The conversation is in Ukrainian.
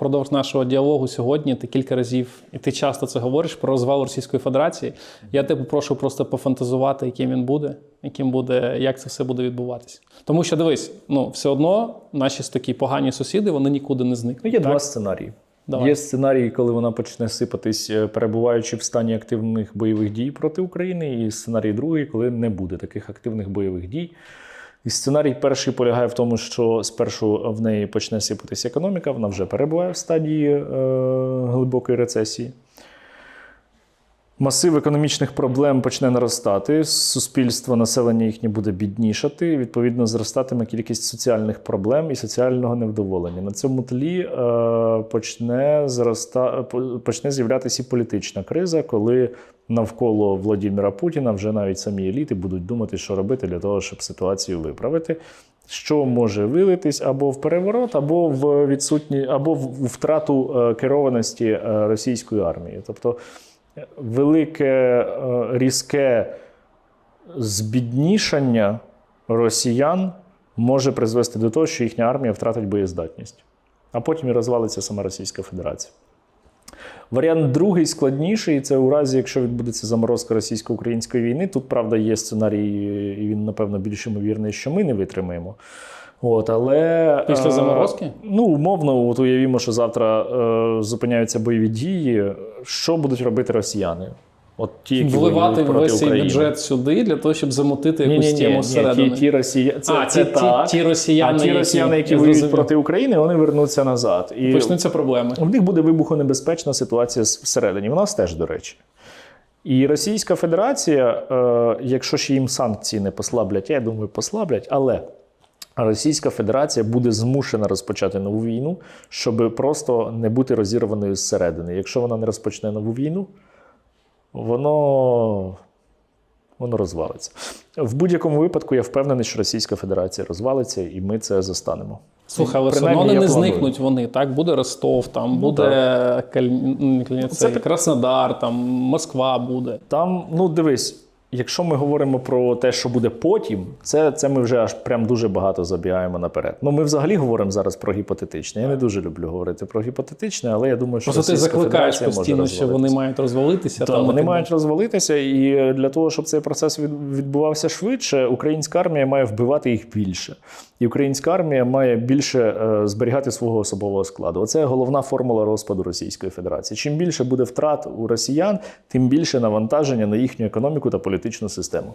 Впродовж нашого діалогу сьогодні ти кілька разів, і ти часто це говориш про розвал Російської Федерації. Я тебе попрошу просто пофантазувати, яким він буде, яким буде, як це все буде відбуватися. Тому що дивись, ну все одно наші такі погані сусіди вони нікуди не зникнуть. Ну, є так? два сценарії. Давай. Є сценарій, коли вона почне сипатись, е, перебуваючи в стані активних бойових дій проти України, і сценарій другий, коли не буде таких активних бойових дій. І сценарій перший полягає в тому, що спершу в неї почне сипатися економіка, вона вже перебуває в стадії е, глибокої рецесії. Масив економічних проблем почне наростати, суспільство, населення їхнє буде біднішати. Відповідно, зростатиме кількість соціальних проблем і соціального невдоволення. На цьому тлі е, почне зроста, почне з'являтися і політична криза, коли навколо Владимира Путіна вже навіть самі еліти будуть думати, що робити для того, щоб ситуацію виправити. Що може вилитись або в переворот, або в відсутні, або в втрату е, керованості е, російської армії. Тобто велике е, різке збіднішання росіян може призвести до того, що їхня армія втратить боєздатність, а потім і розвалиться сама Російська Федерація. Варіант другий складніший і це у разі, якщо відбудеться заморозка російсько-української війни. Тут, правда, є сценарій, і він, напевно, більш ймовірний, що ми не витримаємо. От, але Після е, заморозки? Ну, умовно, от уявімо, що завтра е, зупиняються бойові дії. Що будуть робити росіяни? От ті, які Вливати проти весь цей України. бюджет сюди для того, щоб замотити Ні, якусь ні, ні, тему ні, ті, ті, росія... це, А, це ті- ті- так. ті росіяни, а ті які- росіяни, які я воюють зрозумів. проти України, вони вернуться назад. І Почнуться проблеми. в них буде вибухонебезпечна ситуація всередині. У нас теж, до речі. І Російська Федерація, е, якщо ж їм санкції не послаблять, я думаю, послаблять, але Російська Федерація буде змушена розпочати нову війну, щоб просто не бути розірваною зсередини. Якщо вона не розпочне нову війну, воно, воно розвалиться. В будь-якому випадку я впевнений, що Російська Федерація розвалиться, і ми це застанемо. Слухай, але все одно не планую. зникнуть вони. Так, буде Ростов, там Ну, буде Каль- ну, не Калініцей, Це Краснодар, там Москва буде. Там, ну дивись, якщо ми говоримо про те, що буде потім, це, це ми вже аж прям дуже багато забігаємо наперед. Ну, ми взагалі говоримо зараз про гіпотетичне. Я не дуже люблю говорити про гіпотетичне, але я думаю, що Просто ти закликаєш постійно, що вони мають розвалитися. Та, там, вони так мають розвалитися, і для того, щоб цей процес відбувався швидше, українська армія має вбивати їх більше. І українська армія має більше е, зберігати свого особового складу. Оце головна формула розпаду Російської Федерації. Чим більше буде втрат у росіян, тим більше навантаження на їхню економіку та політичну систему.